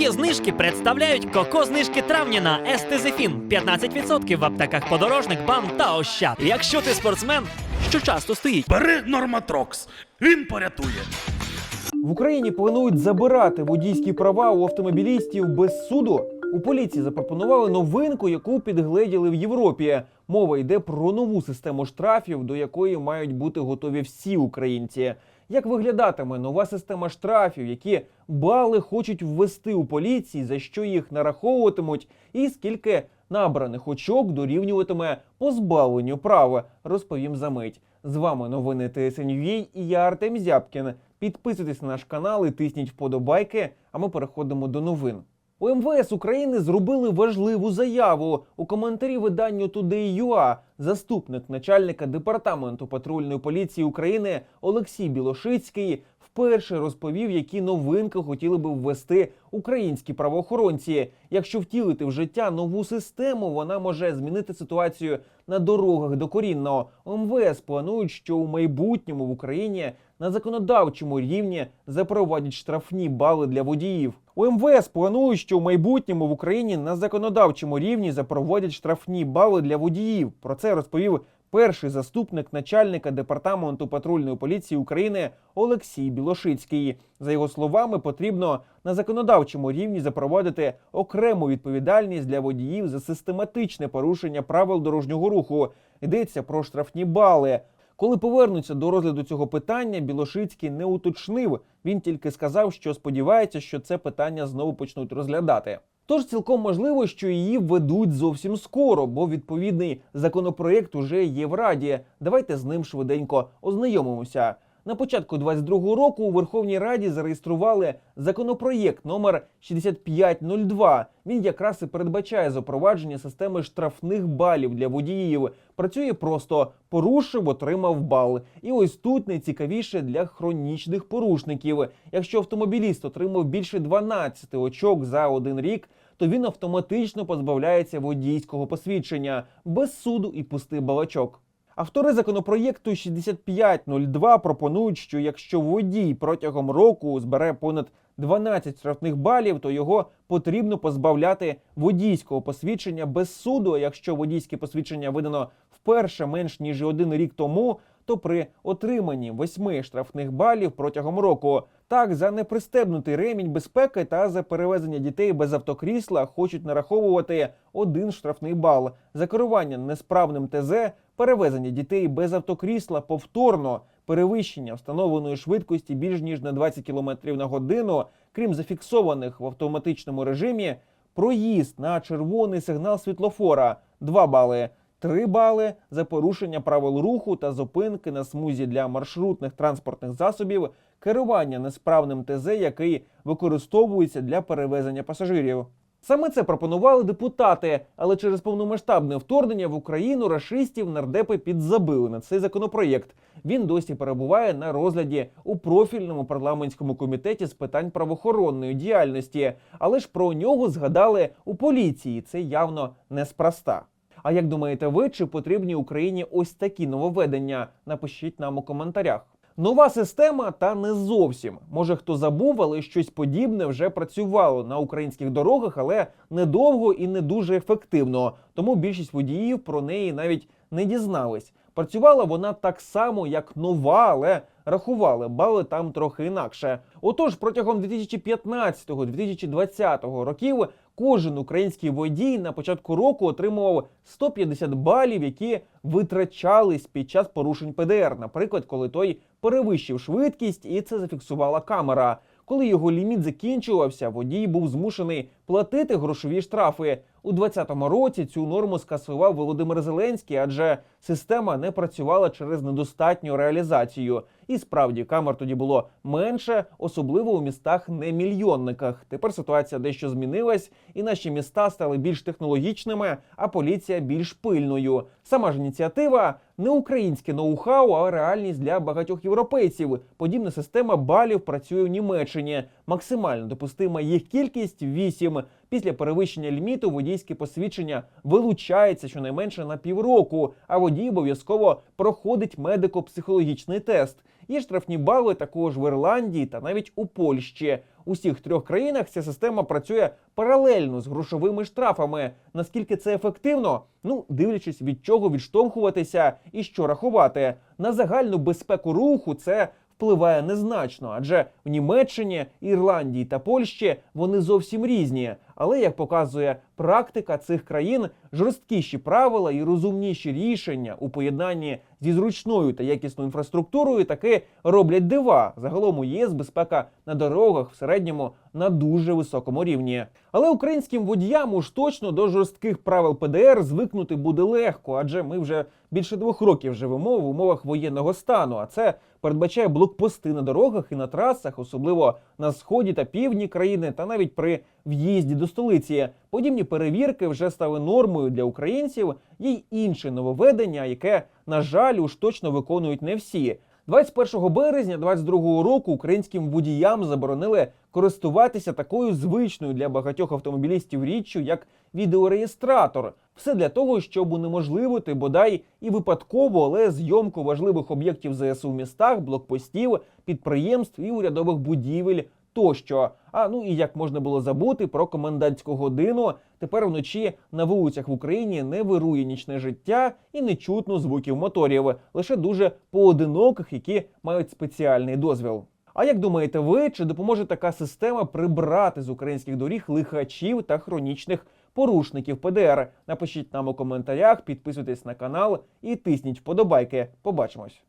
Дорогі знижки представляють коко знижки травня на Естезефін 15% в аптеках подорожник, бам та ощад. Якщо ти спортсмен, що часто стоїть. Бери Норматрокс, він порятує. В Україні планують забирати водійські права у автомобілістів без суду. У поліції запропонували новинку, яку підгледіли в Європі. Мова йде про нову систему штрафів, до якої мають бути готові всі українці. Як виглядатиме нова система штрафів, які бали хочуть ввести у поліції, за що їх нараховуватимуть, і скільки набраних очок дорівнюватиме позбавленню права, розповім за мить. З вами новини ТСНЮА і я Артем Зябкін. Підписуйтесь на наш канал і тисніть вподобайки. А ми переходимо до новин. У МВС України зробили важливу заяву. У коментарі виданню Today.ua заступник начальника департаменту патрульної поліції України Олексій Білошицький вперше розповів, які новинки хотіли би ввести українські правоохоронці. Якщо втілити в життя нову систему, вона може змінити ситуацію на дорогах докорінно. МВС планують, що у майбутньому в Україні на законодавчому рівні запровадять штрафні бали для водіїв. У МВС планують, що у майбутньому в Україні на законодавчому рівні запровадять штрафні бали для водіїв. Про це розповів перший заступник начальника департаменту патрульної поліції України Олексій Білошицький. За його словами, потрібно на законодавчому рівні запровадити окрему відповідальність для водіїв за систематичне порушення правил дорожнього руху. Йдеться про штрафні бали. Коли повернуться до розгляду цього питання, Білошицький не уточнив. Він тільки сказав, що сподівається, що це питання знову почнуть розглядати. Тож цілком можливо, що її введуть зовсім скоро, бо відповідний законопроєкт уже є в Раді. Давайте з ним швиденько ознайомимося. На початку 22-го року у Верховній Раді зареєстрували законопроєкт номер 6502. Він якраз і передбачає запровадження системи штрафних балів для водіїв. Працює просто порушив, отримав бал. І ось тут найцікавіше для хронічних порушників. Якщо автомобіліст отримав більше 12 очок за один рік, то він автоматично позбавляється водійського посвідчення без суду і пустих балачок. Автори законопроєкту 6502 пропонують, що якщо водій протягом року збере понад 12 штрафних балів, то його потрібно позбавляти водійського посвідчення без суду. Якщо водійське посвідчення видано вперше менш ніж один рік тому, то при отриманні восьми штрафних балів протягом року так за непристебнутий ремінь безпеки та за перевезення дітей без автокрісла хочуть нараховувати один штрафний бал. За керування несправним ТЗ, перевезення дітей без автокрісла повторно, перевищення встановленої швидкості більш ніж на 20 км на годину, крім зафіксованих в автоматичному режимі, проїзд на червоний сигнал світлофора 2 бали. 3 бали за порушення правил руху та зупинки на смузі для маршрутних транспортних засобів, керування несправним ТЗ, який використовується для перевезення пасажирів. Саме це пропонували депутати, але через повномасштабне вторгнення в Україну рашистів нардепи підзабили на цей законопроєкт. Він досі перебуває на розгляді у профільному парламентському комітеті з питань правоохоронної діяльності, але ж про нього згадали у поліції. Це явно неспроста. А як думаєте ви, чи потрібні Україні ось такі нововведення? Напишіть нам у коментарях. Нова система та не зовсім. Може хто забув, але щось подібне вже працювало на українських дорогах, але недовго і не дуже ефективно. Тому більшість водіїв про неї навіть не дізнались. Працювала вона так само, як нова, але рахували бали там трохи інакше. Отож, протягом 2015-2020 років кожен український водій на початку року отримував 150 балів, які витрачались під час порушень ПДР. Наприклад, коли той перевищив швидкість, і це зафіксувала камера. Коли його ліміт закінчувався, водій був змушений платити грошові штрафи. У 2020 році цю норму скасував Володимир Зеленський, адже система не працювала через недостатню реалізацію. І справді камер тоді було менше, особливо у містах не мільйонниках. Тепер ситуація дещо змінилась, і наші міста стали більш технологічними, а поліція більш пильною. Сама ж ініціатива не українське ноу-хау, а реальність для багатьох європейців. Подібна система балів працює в Німеччині. Максимально допустима їх кількість 8. Після перевищення ліміту водійське посвідчення вилучається щонайменше на півроку, а водій обов'язково проходить медико-психологічний тест. Є штрафні бали також в Ірландії та навіть у Польщі. У всіх трьох країнах ця система працює паралельно з грошовими штрафами. Наскільки це ефективно? Ну, дивлячись від чого відштовхуватися і що рахувати. На загальну безпеку руху це впливає незначно, адже в Німеччині, Ірландії та Польщі вони зовсім різні. Але як показує практика цих країн, жорсткіші правила і розумніші рішення у поєднанні зі зручною та якісною інфраструктурою таки роблять дива. Загалом у ЄС безпека на дорогах в середньому на дуже високому рівні. Але українським водіям уж точно до жорстких правил ПДР звикнути буде легко, адже ми вже більше двох років живемо в умовах воєнного стану. А це передбачає блокпости на дорогах і на трасах, особливо на сході та півдні країни, та навіть при в'їзді до столиці. Подібні перевірки вже стали нормою для українців. Є й інше нововведення, яке, на жаль, уж точно виконують не всі. 21 березня 22 року українським водіям заборонили користуватися такою звичною для багатьох автомобілістів річчю, як відеореєстратор. Все для того, щоб унеможливити бодай і випадково, але зйомку важливих об'єктів ЗСУ в містах, блокпостів, підприємств і урядових будівель тощо. А ну і як можна було забути про комендантську годину. Тепер вночі на вулицях в Україні не вирує нічне життя і не чутно звуків моторів, лише дуже поодиноких, які мають спеціальний дозвіл. А як думаєте ви, чи допоможе така система прибрати з українських доріг лихачів та хронічних порушників ПДР? Напишіть нам у коментарях, підписуйтесь на канал і тисніть вподобайки. Побачимось.